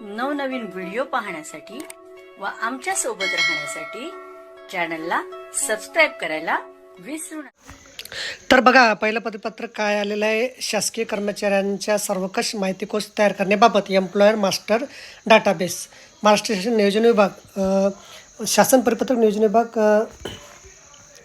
नवनवीन व्हिडिओ पाहण्यासाठी व आमच्यासोबत राहण्यासाठी चॅनलला सबस्क्राईब करायला विसरू नका. तर बघा पहिलं परिपत्रक काय आलेलं आहे? शासकीय कर्मचाऱ्यांच्या सर्वकष माहिती कोश तयार करण्याबाबत एम्प्लॉयर मास्टर डाटाबेस महाराष्ट्र शासन नियोजन विभाग शासन परिपत्रक नियोजन विभाग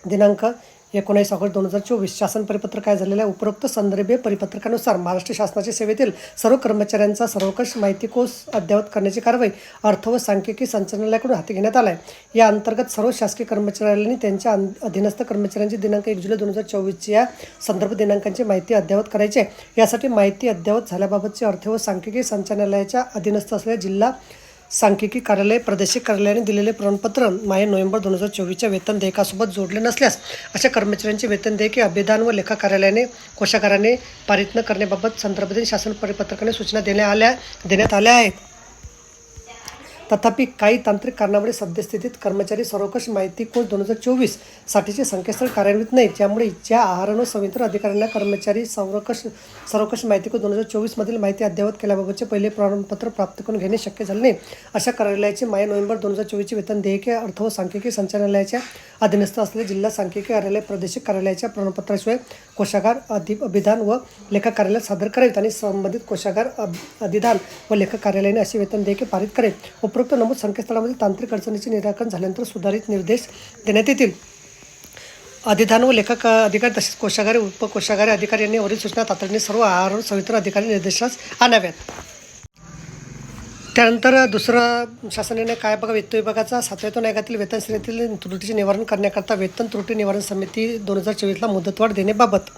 दिनांक एकोणीस ऑगस्ट दोन हजार चोवीस शासन परिपत्रक काय झालेलं आहे? उपरोक्त संदर्भे परिपत्रकानुसार महाराष्ट्र शासनाच्या सेवेतील सर्व कर्मचाऱ्यांचा सर्वकष माहिती कोष अद्ययावत करण्याची कारवाई अर्थ व सांख्यिकी संचालनालयाकडून हाती घेण्यात आला आहे या अंतर्गत सर्व शासकीय कर्मचाऱ्यांनी त्यांच्या अधीनस्थ कर्मचाऱ्यांची दिनांक एक जुलै दोन हजार चोवीसची या संदर्भ दिनांकांची माहिती अद्ययावत करायची आहे. यासाठी माहिती अद्ययावत झाल्याबाबतचे अर्थ व सांख्यिकी संचालनालयाच्या अधीनस्थ असलेल्या जिल्हा सांख्यिकी कार्यालय प्रादेशिक कार्यालयाने दिलेले प्रमाणपत्र माहे नोव्हेंबर दोन हजार चोवीसच्या वेतन देयकासोबत जोडले नसल्यास अशा कर्मचाऱ्यांचे वेतन देयके अभिधान व लेखा कार्यालयाने कोशागाराने पारित न करण्याबाबत संदर्भातील शासन परिपत्रकाने सूचना देण्यात आल्या देण्यात आल्या आहेत. तथापि काही तांत्रिक कारणामुळे सद्यस्थितीत कर्मचारी सर्वकष माहिती कोश दोन हजार चोवीस साठीचे संकेतस्थळ कार्यान्वित नाही ज्यामुळे ज्या आहार व संवितरण अधिकाऱ्यांना कर्मचारी सर्वकष सर्वकष माहिती कोश दोन हजार चोवीसमधील माहिती अद्ययावत केल्याबाबतचे पहिले प्रमाणपत्र प्राप्त करून घेणे शक्य झाले नाही. अशा कार्यालयाचे माय नोव्हेंबर दोन हजार चोवीसचे वेतन देयके अर्थ व सांख्यिकी संचालनालयाच्या अधीनस्थ असलेले जिल्हा सांख्यिकी कार्यालय प्रादेशिक कार्यालयाच्या प्रमाणपत्राशिवाय कोशागार अधि अभिधान व लेखा कार्यालयात सादर करावेत आणि संबंधित कोशागार अभ अधिधान व लेखा कार्यालयाने असे वेतन देयके पारित करेल. उपरोक्त नमूद संकेतस्थळामध्ये तांत्रिक अडचणीचे निराकरण झाल्यानंतर सुधारित निर्देश देण्यात येतील. अधिधान व लेखक अधिकारी तसेच कोशागारी उपकोशागारी अधिकारी यांनी वरील सूचना तातडीने सर्व आहार व अधिकारी निर्देशास आणाव्यात. त्यानंतर दुसरं शासनाने काय बघा वित्त विभागाचा सातव्यातून आयोगातील वेतन श्रेणीतील त्रुटीचे निवारण करण्याकरता वेतन त्रुटी निवारण समिती दोन हजार चोवीसला मुदतवाढ देण्याबाबत.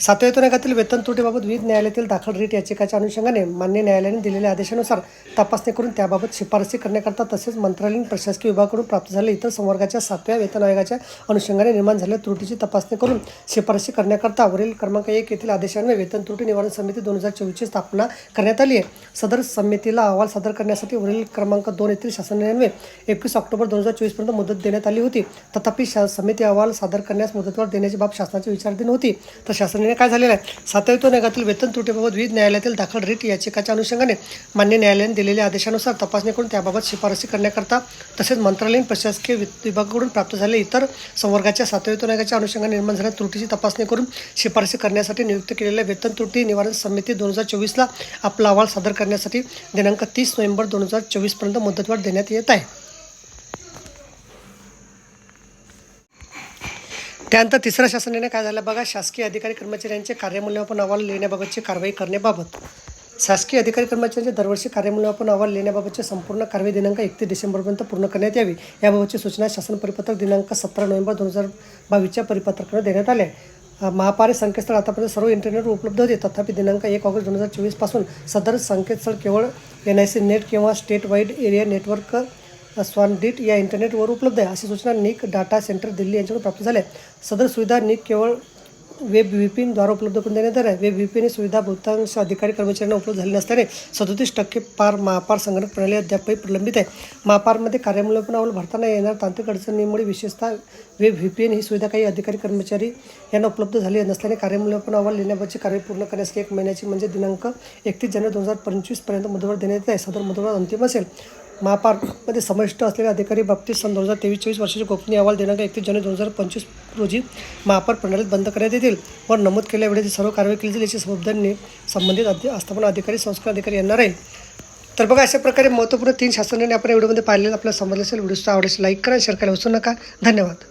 सातव्या आयोगातील वेतन त्रुटीबाबत विविध न्यायालयातील दाखल रीट याचिकाच्या अनुषंगाने मान्य न्यायालयाने दिलेल्या आदेशानुसार तपासणी करून त्याबाबत शिफारसी करण्याकरता तसेच मंत्रालयीन प्रशासकीय विभागाकडून प्राप्त झालेल्या इतर संवर्गाच्या सातव्या वेतन आयोगाच्या अनुषंगाने निर्माण झालेल्या त्रुटीची तपासणी करून शिफारसी करण्याकरता वरील क्रमांक एक येथील आदेशान्वये वेतन त्रुटी निवारण समिती दोन हजार चोवीसची स्थापना करण्यात आली आहे. सदर समितीला अहवाल सादर करण्यासाठी वरील क्रमांक दोन येथील शासनान्वये एकवीस ऑक्टोबर दोन हजार चोवीसपर्यंत मुदत देण्यात आली होती. तथापि शा समिती अहवाल सादर करण्यास मुदतवाढ देण्याची बाब शासनाची विचारधीन होती. तर शासनाने काय झालेलं आहे? सातव्यातून आयोगातील वेतन त्रुटीबाबत विविध न्यायालयातील दाखल रीट याचिकाच्या अनुषंगाने मान्य न्यायालयाने दिलेल्या आदेशानुसार तपासणी करून त्याबाबत शिफारसी करण्याकरता तसेच मंत्रालयीन प्रशासकीय विभागाकडून प्राप्त झाले इतर संवर्गाच्या सातव्यातून आयोगाच्या अनुषंगाने निर्माण झालेल्या त्रुटीची तपासणी करून शिफारसी करण्यासाठी नियुक्त केलेल्या वेतन त्रुटी निवारण समिती दोन हजार चोवीसला आपला अहवाल सादर करण्यासाठी दिनांक तीस नोव्हेंबर दोन हजार चोवीसपर्यंत मुदतवाढ देण्यात येत आहे. त्यानंतर तिसऱ्या शासनाने काय झालं बघा शासकीय अधिकारी कर्मचाऱ्यांचे कार्यमूल्यमापन अहवाल लिहिण्याबाबतची कारवाई करण्याबाबत शासकीय अधिकारी कर्मचाऱ्यांचे दरवर्षी कार्यमूल्यमापन अहवाल लिहिण्याबाबतची संपूर्ण कारवाई दिनांक एकतीस डिसेंबरपर्यंत पूर्ण करण्यात यावी. याबाबतची सूचना शासन परिपत्रक दिनांक सतरा नोव्हेंबर दोन हजार बावीसच्या परिपत्रकाने देण्यात आले महापारे महापारी संकेतस्थळ आतापर्यंत सर्व इंटरनेटवर उपलब्ध होते. तथापि दिनांक एक ऑगस्ट दोन हजार चोवीसपासून सदर संकेतस्थळ केवळ एन आय सी नेट किंवा स्टेट वाईड एरिया नेटवर्क स्वानडीट या इंटरनेटवर उपलब्ध आहे. अशी सूचना निक डाटा सेंटर दिल्ली यांच्याकडून प्राप्त झाल्या सदर सुविधा निक केवळ वेब व्ही पी द्वारा उपलब्ध करून देण्यात आल्या वेब व्ही पी सुविधा बहुतांश अधिकारी कर्मचाऱ्यांना उपलब्ध झाली नसल्याने सदोतीस टक्के पार महापार संगणक प्रणाली अद्यापही प्रलंबित आहे. महापारमध्ये कार्यामूल्यपण भरताना येणार तांत्रिक अडचणीमुळे विशेषतः वेब व्ही पी एन ही सुविधा काही अधिकारी कर्मचारी यांना उपलब्ध झाली नसल्याने कार्यमूल्यपण अहवाल लिहिण्याबाबतची कार्यवाही पूर्ण करण्यासाठी एक महिन्याची म्हणजे दिनांक एकतीस जानेवारी दोन हजार पंचवीसपर्यंत मुदतवाढ देण्यात येत आहे. सदर मुदतवाढ अंतिम असेल. महापार्कमध्ये समाविष्ट असलेल्या अधिकारी बाबतीत सन दोन हजार तेवीस चोवीस वर्षाचे गोपनीय अहवाल दिनांक एकतीस जानेवारी दोन हजार पंचवीस रोजी महापार प्रणालीत बंद करण्यात येतील वर नमूद केल्यावेळी सर्व कारवाई केली जाईल याची जबाबदारी संबंधित अधि आस्थापना अधिकारी संस्कार अधिकारी यांना राहील. तर बघा अशा प्रकारे महत्त्वपूर्ण तीन शासनाने आपण व्हिडिओमध्ये पाहिलेलं आपल्याला समजलं असेल व्हिडिओ आवडेल लाईक करा शेअर करायला विसरू नका. धन्यवाद.